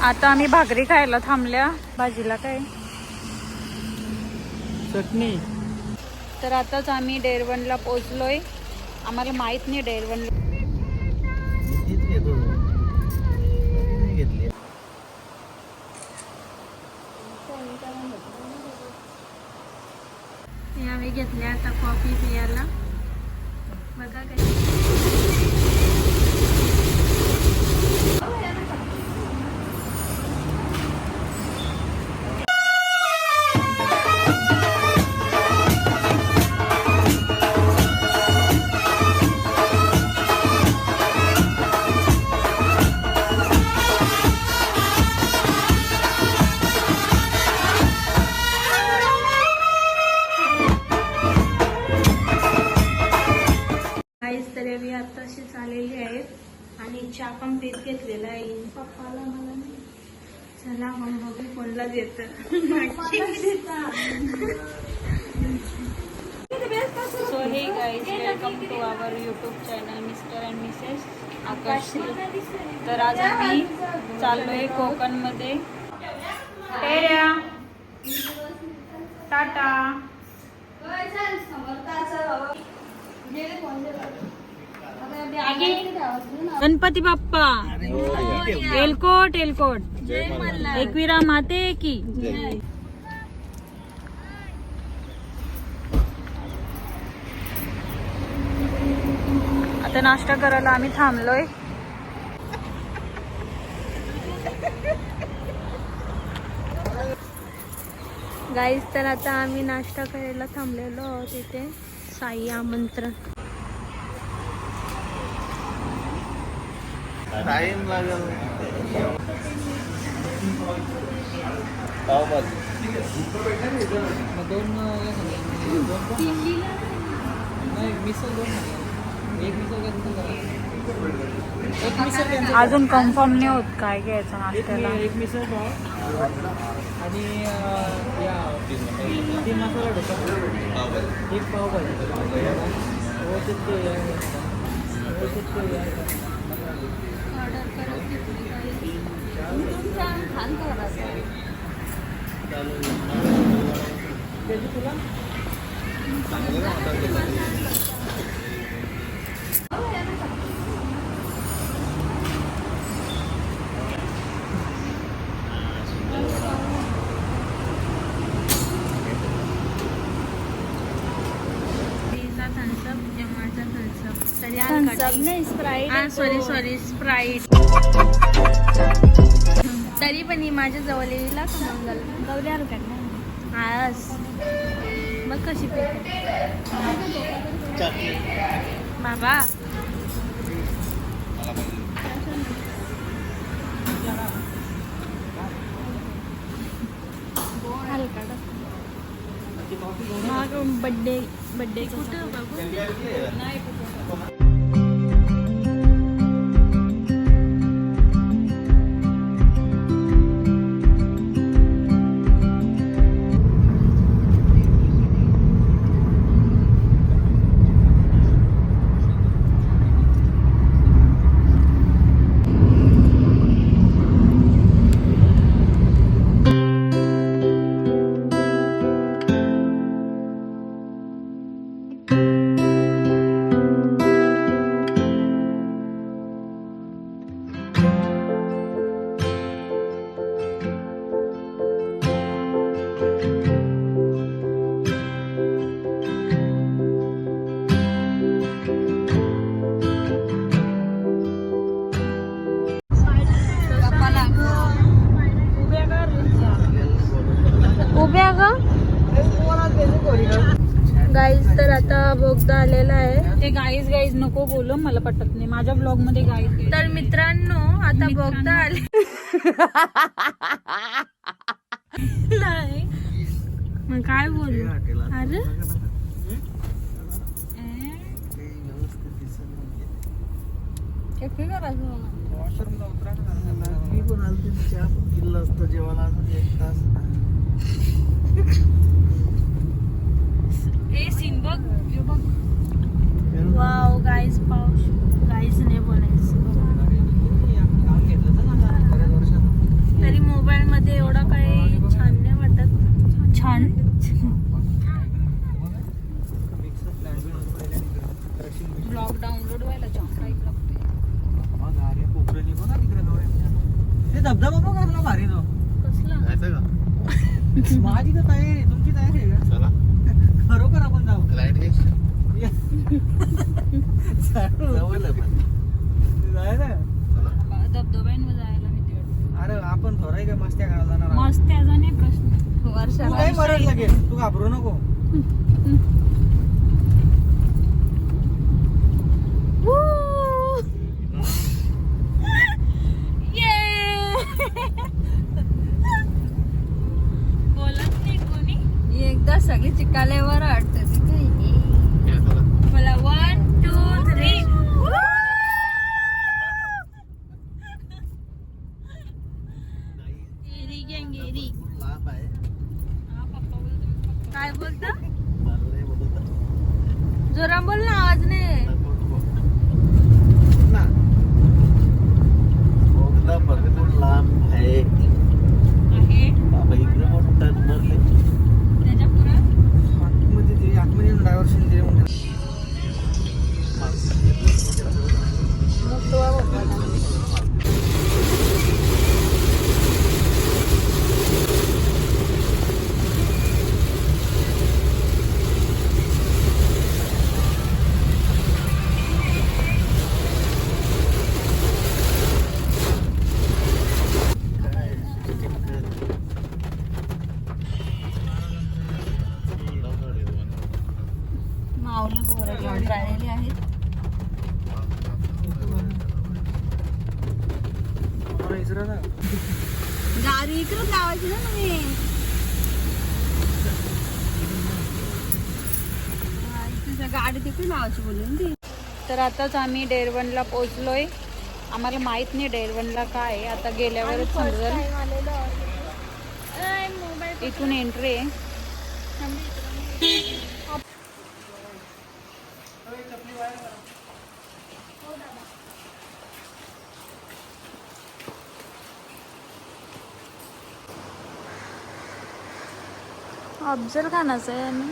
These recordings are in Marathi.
आता आम्ही भाकरी खायला थांबल्या. भाजीला काय? चटणी. तर आताच आम्ही डेरवनला पोचलोय आम्हाला माहीत नाही घेतली आम्ही घेतल्या आता कॉफी पियाला बघा काय बघू सो हे guys welcome to our YouTube channel Mr and Mrs Akash तर आज आम्ही चाललोय कोकणमध्ये. टाटा. गणपती बाप्पा. एलकोट एलकोट एकविरा माते की. आता नाश्ता करायला आम्ही थांबलोय. गाईज तर आता आम्ही नाश्ता करायला थांबलेलो आहोत इथे. साई आमंत्रण. टाइम लागेल. पावभाजी दोन नाही मिसळ दोन एक मिसळ एक मिसळ अजून कन्फर्म नाही होत काय घ्यायचं नाश्त्याला. एक मिसळ पाव. आणि या तीन मसाला डोसा. एक पाव भाजी हो ते ते हो ते ते त्याची तुला सॉरी सॉरी स्प्राईट तरी पण ही माझ्या जवळ येईल आस मग कशी बाबा. बड्डे बड्डे कुठं बघू? नको बोलू मला पटत नाही. माझ्या ब्लॉगमध्ये तर मित्रांनो आता बोगदा आले. नाही. मग काय बोलू? अरे? वॉशरूमला उतरा मी पण आलते चहा पण पिल्लं असतं जेवायला अजून एक तास. ए सीन बघ. बघ. वाव गाईज पाऊस गाईज नाही बोलायचं. तरी मोबाईलमध्ये एवढा काही छान नाही वाटत. छान. ब्लॉग डाउनलोड व्हायला ते धबधबा बघ आपला भारी तो. कसला? माझी तर तयारी तुमची तयारी आहे खरोखर आपण जाऊ. लाइट धबधब्यांवर जायला. वाटते अरे आपण थोराय काय मस्त्या करायला जाणार. मस्त त्याचा नाही प्रश्न. वर्षाला. लागेल? तू घाबरू नको बोलत नाही कोणी एकदा सगळी चिकाल्यावर वाटत तिथे या, चला मला वन टू थ्री भरपूर लांब आहे काय बोलता मला नाही बोलत जोरा बोल ना आवाज नाही ना बोगदा भरपूर लांब आहे आहे बाबा इकडे मोठं मरले त्याच्या पुढं आतमध्ये ते आतमध्ये ड्रायव्हर शिंदे म्हणून मग तो बाबा घेऊन राहिलेली आहेत गाडी इकडे लावायची ना तुम्ही गाडी तिकडे लावायची बोलून ती तर आताच आम्ही डेरवनला पोहोचलोय. आम्हाला माहीत नाही डेरवनला काय आहे. आता गेल्यावरच समजेल. इथून एंट्री आहे. अफजल खानाचं आहे आणि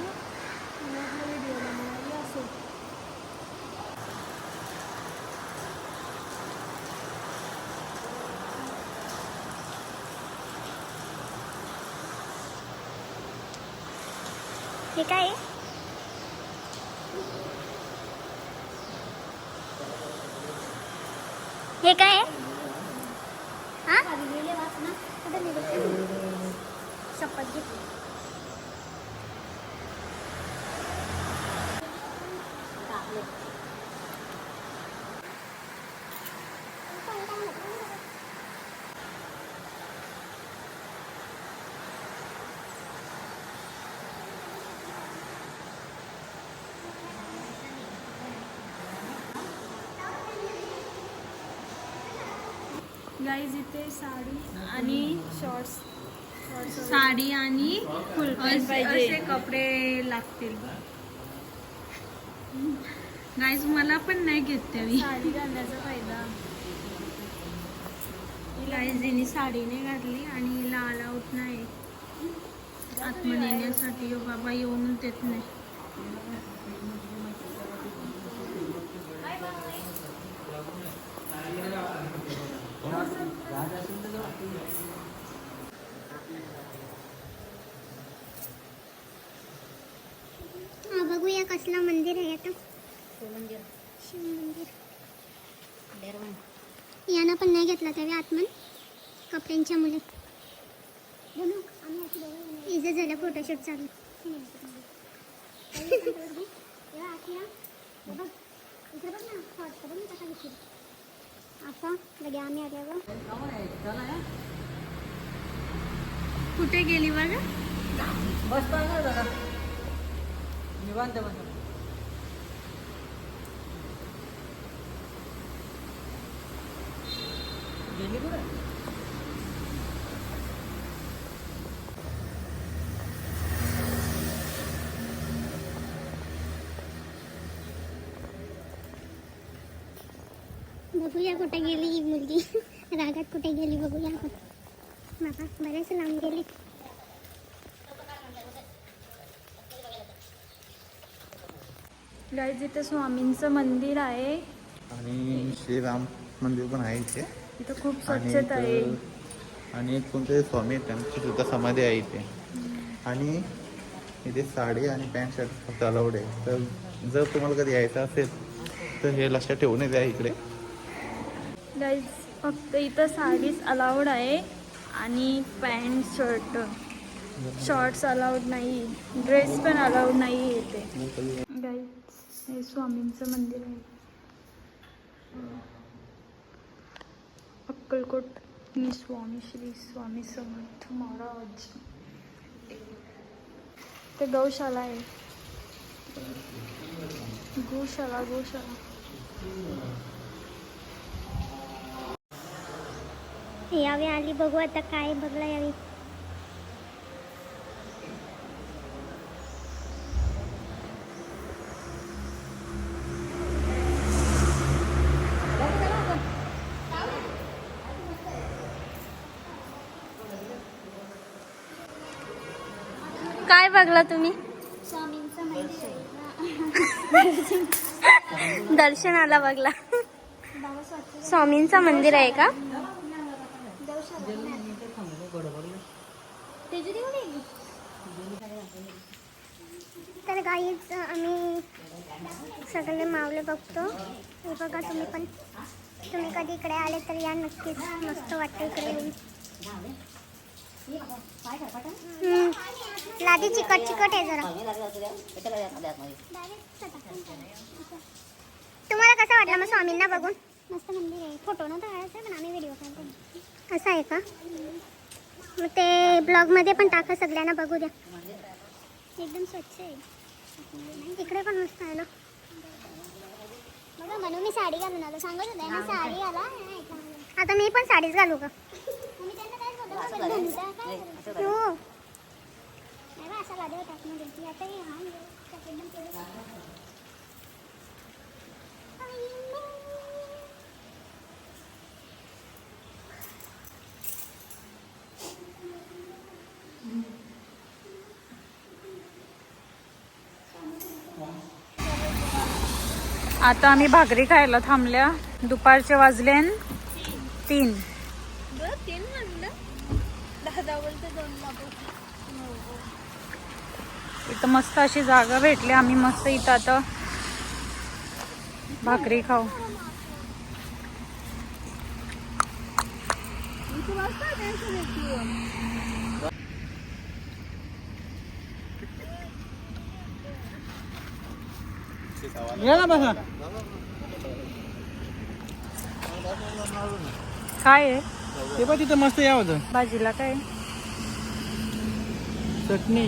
हे काय हे काय आहे? हा? शपथ घे. गाईज इथे साडी आणि शॉर्ट्स साडी आणि असे कपडे लागतील. गाईज मला पण नाही घेत त्यावी साडी घालण्याचा फायदा. गाईज हिने साडी नाही घातली आणि हिला अलाउट नाही. आतमध्ये येण्यासाठी बाबा येऊनच देत नाही हा, बघूया कसलं मंदिर आहे आता? शिव मंदिर यांना पण नाही घेतला त्यावेळी आतमन. कपड्यांच्या मुले. इथे झालं फोटोशूट चालू. आता लगे आम्ही आल्यावर कुठे गेली बघा बस निवांत बस. गेली कुठे बघूया कुठे गेली ही मुलगी. रागात कुठे गेली बघूया आपण. बाबा बरेच लांब गेली. गाईज इथे स्वामींचं मंदिर आहे आणि श्रीराम मंदिर पण आहे इथे. इथं खूप स्वच्छता आहे. आणि एक कोणते स्वामी आहेत त्यांची सुद्धा समाधी आहे इथे. आणि इथे साडी आणि पॅन्ट शर्ट फक्त अलाउड आहे. तर जर तुम्हाला कधी यायचं असेल तर हे लक्षात ठेवूनच या इकडे. गाईज फक्त इथं साडीच अलाउड आहे आणि पॅन्ट शर्ट. शॉर्ट्स अलाउड नाही ड्रेस पण अलाउड नाही इथे. गाईज हे स्वामींचं मंदिर आहे. अक्कलकोट मी स्वामी श्री स्वामी समर्थ महाराज. ते गौशाला आहे. गोशाला गोशाला. यावे आली बघू आता काय बघला यावी बघला तुम्ही? दर्शनाला बघला. स्वामींचं मंदिर आहे का? तर गाईच आम्ही सगळे मावले बघतो. हे बघा तुम्ही पण. तुम्ही कधी इकडे आले तर या नक्कीच मस्त वाटतं इकडे येऊन. लादी चिकट चिकट आहे जरा. तुम्हाला कसं वाटलं मग स्वामींना बघून? मस्त मंदिर आहे. फोटो न काढायचं पण आम्ही व्हिडिओ काढतो. असं आहे का? मग ते ब्लॉगमध्ये पण टाका सगळ्यांना बघू द्या. एकदम स्वच्छ आहे. इकडे पण मस्त आहे ना? बघा म्हणून मी साडी घालून आलो. सांगत होते ना साडी आला आता मी पण साडीच घालू का? आता आम्ही भाकरी खायला थांबल्या. दुपारचे वाजले तीन. इथं मस्त अशी जागा भेटली. आम्ही मस्त इथं आता भाकरी खाऊ. काय आहे? ते पण तिथं मस्त या होतं भाजीला काय चटणी.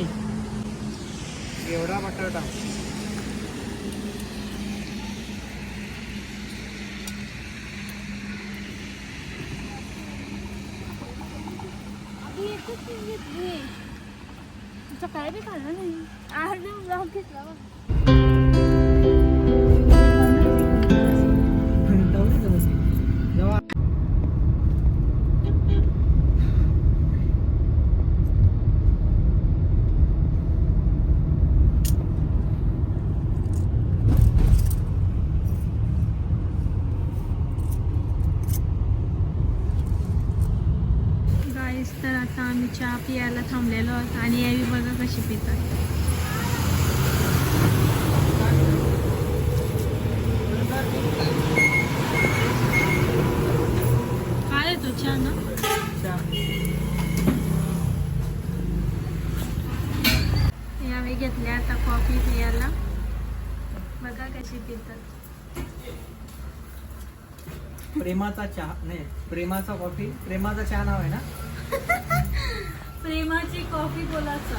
एवढा बटाटा. काय बी खाल्लं नाही. आज ब्लॉग घेतला चहा पियाला थांबलेलो आहोत आणि यावी बघा कशी पितात. काय येतो चहा ना. यावेळी घेतल्या आता कॉफी पियाला. बघा कशी पितात. प्रेमाचा चहा नाही प्रेमाचा कॉफी प्रेमाचा चहा नाव आहे ना? प्रेमाची कॉफी बोलाचा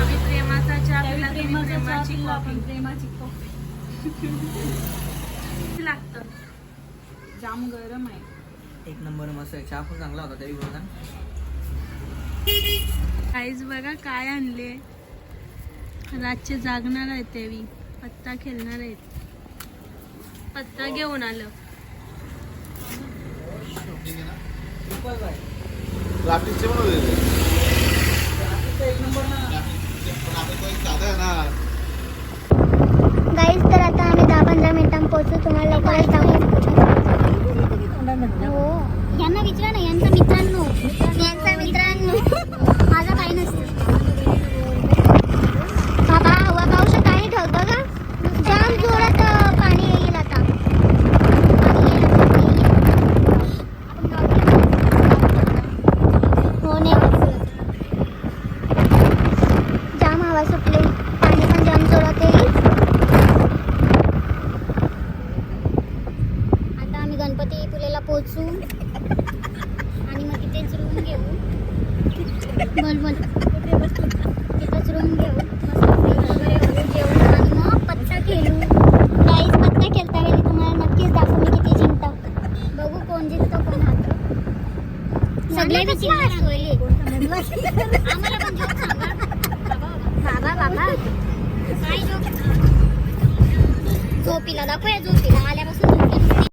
आम्ही प्रेमाचा चहा पिला तुम्ही प्रेमाची कॉफी प्रेमाची कॉफी. लागतं? जाम गरम आहे. एक नंबर मस्त आहे. चहा पण चांगला होता तरी बोलता काहीच बघा काय आणले. रातचे जागणार आहेत तेवी पत्ता खेळणार आहेत. पत्ता घेऊन आलं. प्लास्टिकचे पण होते. एक नंबर ना साधा आहे ना गाईज तर आता आम्ही दहा पंधरा मिनिटांत पोहोचू तुम्हाला लवकरच दाखवू हो यांना विचारा ना यांचा मित्रांनो यांचा मित्रांनो माझा काही नसतं बाबा हवा पाऊस काही ठेवतो का जाम जोरात अं, पाणी येईल आता पाणी येईल आता, पाणी येईल. हो नाही जाम हवा सुटली पाणी पण जाम जोरात येईल आता आम्ही गणपती पोहोचू आणि मग तिथेच रूम घेऊ बोल बोल. तिथेच रूम घेऊ मस्त वगैरे वगैरे जेवू आणि मग पत्ता खेळू. काहीच पत्ता खेळता वेळी तुम्हाला नक्कीच दाखवू मी किती जिंकतो. बघू कोण जिंकतो कोण हारतो. सगळे जिंकले आम्हाला पण जोक सांगा बाबा बाबा. काय जोक? झोपीला दाखवूया झोपीला. आल्यापासून झोपीला.